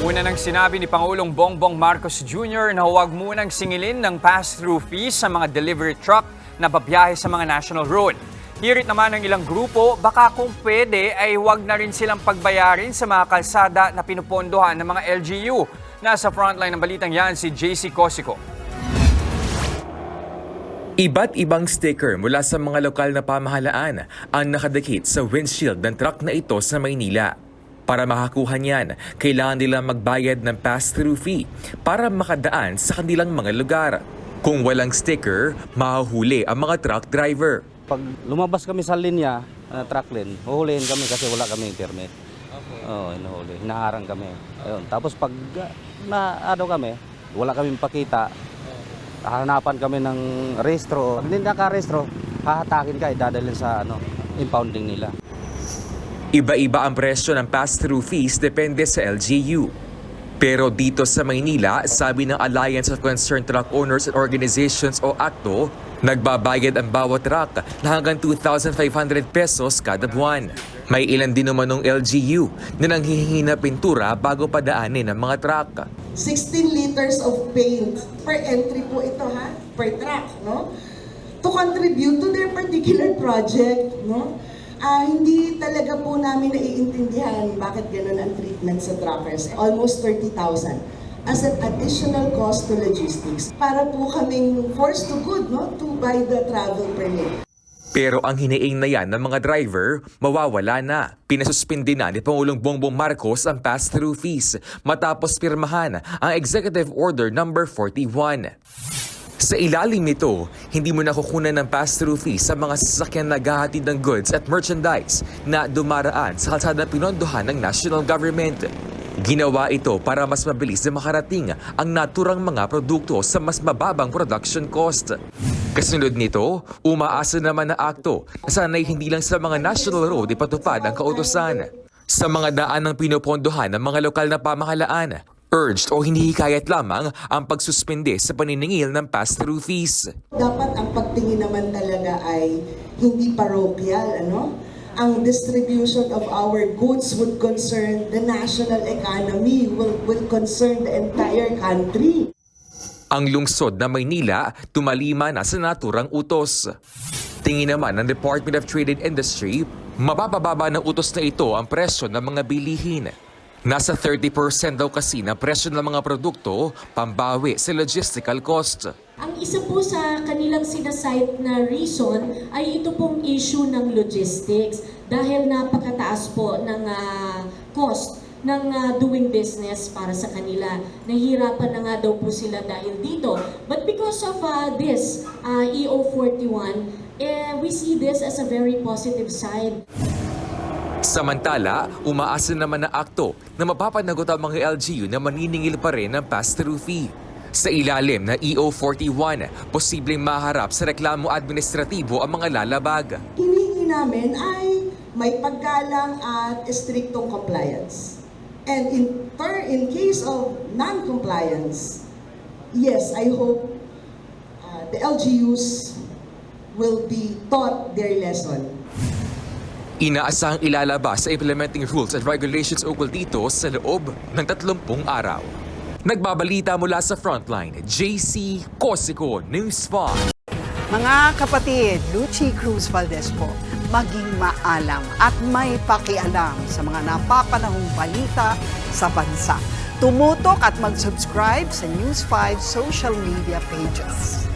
Una nang sinabi ni Pangulong Bongbong Marcos Jr. na huwag munang singilin ng pass-through fees sa mga delivery truck na babiyahe sa mga national road. Hirit naman ng ilang grupo, baka kung pwede ay huwag na rin silang pagbayarin sa mga kalsada na pinupondohan ng mga LGU. Nasa frontline ng balitang yan si JC Cosico. Iba't ibang sticker mula sa mga lokal na pamahalaan ang nakadikit sa windshield ng truck na ito sa Maynila. Para makakuha niyan, kailangan nila magbayad ng pass-through fee para makadaan sa kanilang mga lugar. Kung walang sticker, mahuhuli ang mga truck driver. Pag lumabas kami sa linya, uh, truck lane, huhulihin kami kasi wala kami permit. Oo, hinuhuli. Hinaharang kami. Ayun. Tapos pag uh, na ano kami, wala kami pakita, hahanapan kami ng restro. Pag hindi naka-restro, hahatakin ka, idadalhin sa ano, impounding nila. Iba-iba ang presyo ng pass-through fees depende sa LGU. Pero dito sa Maynila, sabi ng Alliance of Concerned Truck Owners and Organizations o ACTO, nagbabayad ang bawat truck na hanggang 2,500 pesos kada buwan. May ilan din naman ng LGU na nanghihingi na pintura bago padaanin ang mga truck. 16 liters of paint per entry po ito ha, per truck, no? To contribute to their particular project, no? Ah, hindi talaga po namin naiintindihan bakit ganun ang treatment sa truckers. Almost 30,000 as an additional cost to logistics para po kaming forced to good, no? To buy the travel permit. Pero ang hiniing na yan ng mga driver, mawawala na. Pinasuspindi na ni Pangulong Bongbong Marcos ang pass-through fees matapos pirmahan ang Executive Order Number 41. Sa ilalim nito, hindi mo nakukunan ng pass-through fee sa mga sasakyan na naghahatid ng goods at merchandise na dumaraan sa kalsada pinondohan ng national government. Ginawa ito para mas mabilis na makarating ang naturang mga produkto sa mas mababang production cost. Kasunod nito, umaasa naman na akto na sana'y hindi lang sa mga national road ipatupad ang kautosan. Sa mga daan ng pinupondohan ng mga lokal na pamahalaan, urged o hinihikayat lamang ang pagsuspende sa paniningil ng pass-through fees. Dapat ang pagtingin naman talaga ay hindi parochial, ano? Ang distribution of our goods would concern the national economy, will, will concern the entire country. Ang lungsod na Maynila tumalima na sa naturang utos. Tingin naman ng Department of Trade and Industry, mabababa ng utos na ito ang presyo ng mga bilihin. Nasa 30% daw kasi ng presyo ng mga produkto pambawi sa logistical cost. Ang isa po sa kanilang sinasite na reason ay ito pong issue ng logistics dahil napakataas po ng ah, cost ng ah, doing business para sa kanila. Nahihirapan na nga daw po sila dahil dito. But because of ah, this ah, EO41, eh, we see this as a very positive sign. Samantala, umaasa naman na akto na mapapanagot ang mga LGU na maniningil pa rin ng pass-through fee. Sa ilalim na EO41, posibleng maharap sa reklamo administratibo ang mga lalabag. Hinihingi namin ay may paggalang at striktong compliance. And in, ter- in case of non-compliance, yes, I hope uh, the LGUs will be taught their lesson. Inaasahang ilalabas sa implementing rules and regulations ukol dito sa loob ng 30 araw. Nagbabalita mula sa Frontline, JC Cosico News 5. Mga kapatid, Lucy Cruz Valdez po, maging maalam at may pakialam sa mga napapanahong balita sa bansa. Tumutok at mag-subscribe sa News 5 social media pages.